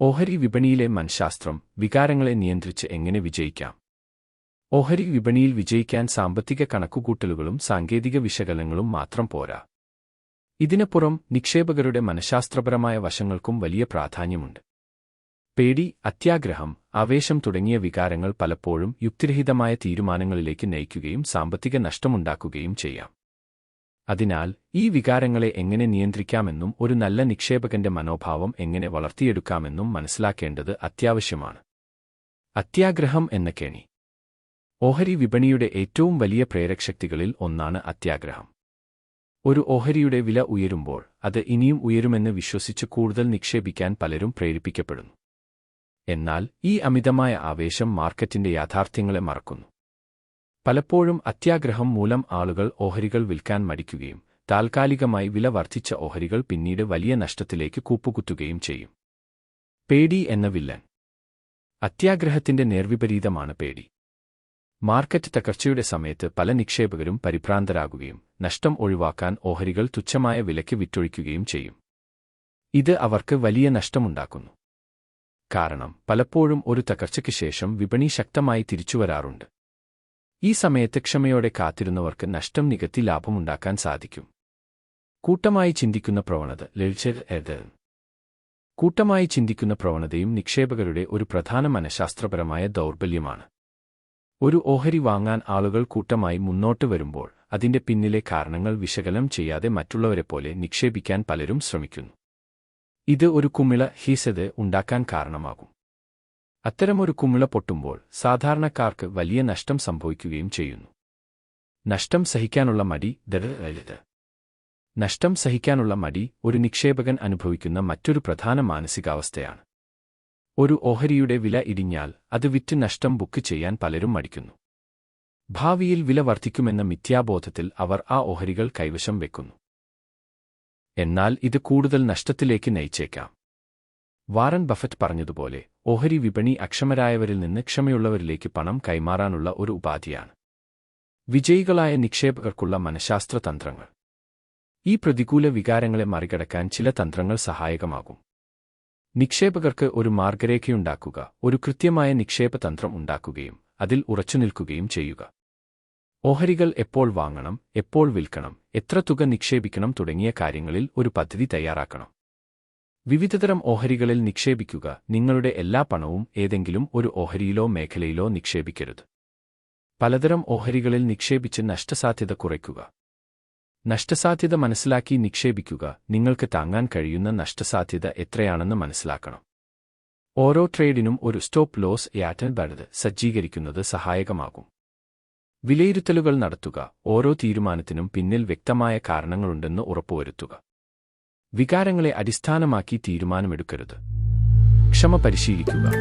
ഓഹരി വിപണിയിലെ മനഃശാസ്ത്രം വികാരങ്ങളെ നിയന്ത്രിച്ച് എങ്ങനെ വിജയിക്കാം? ഓഹരി വിപണിയിൽ വിജയിക്കാൻ സാമ്പത്തിക കണക്കുകൂട്ടലുകളും സാങ്കേതിക വിശകലനങ്ങളും മാത്രം പോരാ. ഇതിനപ്പുറം നിക്ഷേപകരുടെ മനഃശാസ്ത്രപരമായ വശങ്ങൾക്കും വലിയ പ്രാധാന്യമുണ്ട്. പേടി അത്യാഗ്രഹം ആവേശം തുടങ്ങിയ വികാരങ്ങൾ പലപ്പോഴും യുക്തിരഹിതമായ തീരുമാനങ്ങളിലേക്ക് നയിക്കുകയും സാമ്പത്തിക നഷ്ടമുണ്ടാക്കുകയും ചെയ്യാം. അതിനാൽ ഈ വികാരങ്ങളെ എങ്ങനെ നിയന്ത്രിക്കാമെന്നും ഒരു നല്ല നിക്ഷേപകന്റെ മനോഭാവം എങ്ങനെ വളർത്തിയെടുക്കാമെന്നും മനസ്സിലാക്കേണ്ടത് അത്യാവശ്യമാണ്. അത്യാഗ്രഹം എന്ന കെണി. ഓഹരി വിപണിയുടെ ഏറ്റവും വലിയ പ്രേരകശക്തികളിൽ ഒന്നാണ് അത്യാഗ്രഹം. ഒരു ഓഹരിയുടെ വില ഉയരുമ്പോൾ അത് ഇനിയും ഉയരുമെന്ന് വിശ്വസിച്ച് കൂടുതൽ നിക്ഷേപിക്കാൻ പലരും പ്രേരിപ്പിക്കപ്പെടുന്നു. എന്നാൽ ഈ അമിതമായ ആവേശം മാർക്കറ്റിന്റെ യാഥാർത്ഥ്യങ്ങളെ മറക്കുന്നു. പലപ്പോഴും അത്യാഗ്രഹം മൂലം ആളുകൾ ഓഹരികൾ വിൽക്കാൻ മടിക്കുകയും താൽക്കാലികമായി വില വർദ്ധിച്ച ഓഹരികൾ പിന്നീട് വലിയ നഷ്ടത്തിലേക്ക് കൂപ്പുകുത്തുകയും ചെയ്യും. പേടി എന്ന വില്ലൻ. അത്യാഗ്രഹത്തിന്റെ നേർവിപരീതമാണ് പേടി. മാർക്കറ്റ് തകർച്ചയുടെ സമയത്ത് പല നിക്ഷേപകരും പരിഭ്രാന്തരാകുകയും നഷ്ടം ഒഴിവാക്കാൻ ഓഹരികൾ തുച്ഛമായ വിലയ്ക്ക് വിറ്റൊഴിക്കുകയും ചെയ്യും. ഇത് അവർക്ക് വലിയ നഷ്ടമുണ്ടാക്കുന്നു. കാരണം പലപ്പോഴും ഒരു തകർച്ചയ്ക്ക് ശേഷം വിപണി ശക്തമായി തിരിച്ചുവരാറുണ്ട്. ഈ സമയത്ത് ക്ഷമയോടെ കാത്തിരുന്നവർക്ക് നഷ്ടം നികത്തി ലാഭമുണ്ടാക്കാൻ സാധിക്കും. കൂട്ടമായി ചിന്തിക്കുന്ന പ്രവണത ലളിച്ചത് കൂട്ടമായി ചിന്തിക്കുന്ന പ്രവണതയും നിക്ഷേപകരുടെ ഒരു പ്രധാന മനഃശാസ്ത്രപരമായ ദൗർബല്യമാണ്. ഒരു ഓഹരി വാങ്ങാൻ ആളുകൾ കൂട്ടമായി മുന്നോട്ട് വരുമ്പോൾ അതിന്റെ പിന്നിലെ കാരണങ്ങൾ വിശകലനം ചെയ്യാതെ മറ്റുള്ളവരെപ്പോലെ നിക്ഷേപിക്കാൻ പലരും ശ്രമിക്കുന്നു. ഇത് ഒരു കുമിള ഹീസത് ഉണ്ടാക്കാൻ കാരണമാകും. അത്തരമൊരു കുമിള പൊട്ടുമ്പോൾ സാധാരണക്കാർക്ക് വലിയ നഷ്ടം സംഭവിക്കുകയും ചെയ്യുന്നു. നഷ്ടം സഹിക്കാനുള്ള മടി ദരത് നഷ്ടം സഹിക്കാനുള്ള മടി ഒരു നിക്ഷേപകൻ അനുഭവിക്കുന്ന മറ്റൊരു പ്രധാന മാനസികാവസ്ഥയാണ്. ഒരു ഓഹരിയുടെ വില ഇടിഞ്ഞാൽ അത് വിറ്റ് നഷ്ടം ബുക്ക് ചെയ്യാൻ പലരും മടിക്കുന്നു. ഭാവിയിൽ വില വർദ്ധിക്കുമെന്ന മിഥ്യാബോധത്തിൽ അവർ ആ ഓഹരികൾ കൈവശം വെക്കുന്നു. എന്നാൽ ഇത് കൂടുതൽ നഷ്ടത്തിലേക്ക് നയിച്ചേക്കാം. വാറൻ ബഫറ്റ് പറഞ്ഞതുപോലെ ഓഹരി വിപണി അക്ഷമരായവരിൽ നിന്ന് ക്ഷമയുള്ളവരിലേക്ക് പണം കൈമാറാനുള്ള ഒരു ഉപാധിയാണ്. വിജയികളായ നിക്ഷേപകർക്കുള്ള മനഃശാസ്ത്ര തന്ത്രങ്ങൾ ഈ പ്രതികൂല വികാരങ്ങളെ മറികടക്കാൻ ചില തന്ത്രങ്ങൾ സഹായകമാകും. നിക്ഷേപകർക്ക് ഒരു മാർഗരേഖയുണ്ടാക്കുക ഒരു കൃത്യമായ നിക്ഷേപ തന്ത്രം ഉണ്ടാക്കുകയും അതിൽ ഉറച്ചുനിൽക്കുകയും ചെയ്യുക. ഓഹരികൾ എപ്പോൾ വാങ്ങണം എപ്പോൾ വിൽക്കണം എത്ര തുക നിക്ഷേപിക്കണം തുടങ്ങിയ കാര്യങ്ങളിൽ ഒരു പദ്ധതി തയ്യാറാക്കണം. വിവിധതരം ഓഹരികളിൽ നിക്ഷേപിക്കുക. നിങ്ങളുടെ എല്ലാ പണവും ഏതെങ്കിലും ഒരു ഓഹരിയിലോ മേഖലയിലോ നിക്ഷേപിക്കരുത്. പലതരം ഓഹരികളിൽ നിക്ഷേപിച്ച് നഷ്ടസാധ്യത കുറയ്ക്കുക. നഷ്ടസാധ്യത മനസ്സിലാക്കി നിക്ഷേപിക്കുക. നിങ്ങൾക്ക് താങ്ങാൻ കഴിയുന്ന നഷ്ടസാധ്യത എത്രയാണെന്ന് മനസ്സിലാക്കണം. ഓരോ ട്രേഡിനും ഒരു സ്റ്റോപ്പ് ലോസ് യാറ്റൻ ബഡത് സജ്ജീകരിക്കുന്നത് സഹായകമാകും. വിലയിരുത്തലുകൾ നടത്തുക. ഓരോ തീരുമാനത്തിനും പിന്നിൽ വ്യക്തമായ കാരണങ്ങളുണ്ടെന്ന് ഉറപ്പുവരുത്തുക. വികാരങ്ങളെ അടിസ്ഥാനമാക്കി തീരുമാനമെടുക്കരുത്. ക്ഷമ പരിശീലിക്കുക.